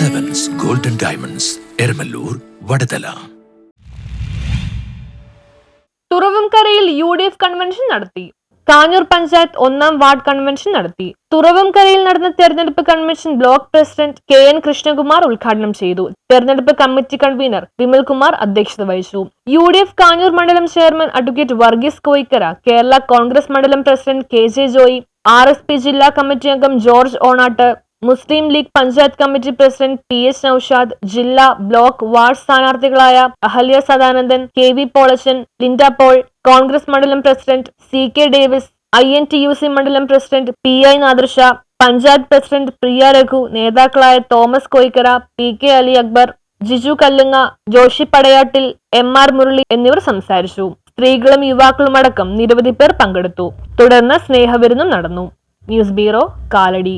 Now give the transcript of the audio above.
Diamonds Eramalloor Vadathala തുറവംകരയിൽ U D F convention നടത്തി. കാഞ്ഞൂർ പഞ്ചായത്ത് ഒന്നാം വാർഡ് കൺവെൻഷൻ നടത്തി. തുറവംകരയിൽ നടന്ന തെരഞ്ഞെടുപ്പ് convention block president K N Krishnakumar ഉദ്ഘാടനം ചെയ്തു. തെരഞ്ഞെടുപ്പ് കമ്മിറ്റി കൺവീനർ വിമൽകുമാർ അധ്യക്ഷത വഹിച്ചു. യു ഡി എഫ് കാഞ്ഞൂർ മണ്ഡലം chairman advocate Varghese Koyikkara Kerala Congress മണ്ഡലം president K J Joy R S P ജില്ലാ കമ്മിറ്റി അംഗം George Onattu Muslim League panchayat committee president P S Naushad ജില്ലാ block ward സ്ഥാനാർത്ഥികളായ Ahalya Sadanandan K V Polachan Linda Paul Congress മണ്ഡലം president C K Davis I N T U C മണ്ഡലം president P I Nadarsha panchayat president Priya Raghu നേതാക്കളായ Thomas Koyikkara P K Ali Akbar Jiju കല്ലുങ്ങ Joshi Padayattil M R Murali എന്നിവർ സംസാരിച്ചു. സ്ത്രീകളും യുവാക്കളും അടക്കം നിരവധി പേർ പങ്കെടുത്തു. തുടർന്ന് സ്നേഹവിരുന്നും നടന്നു. News bureau Kalady.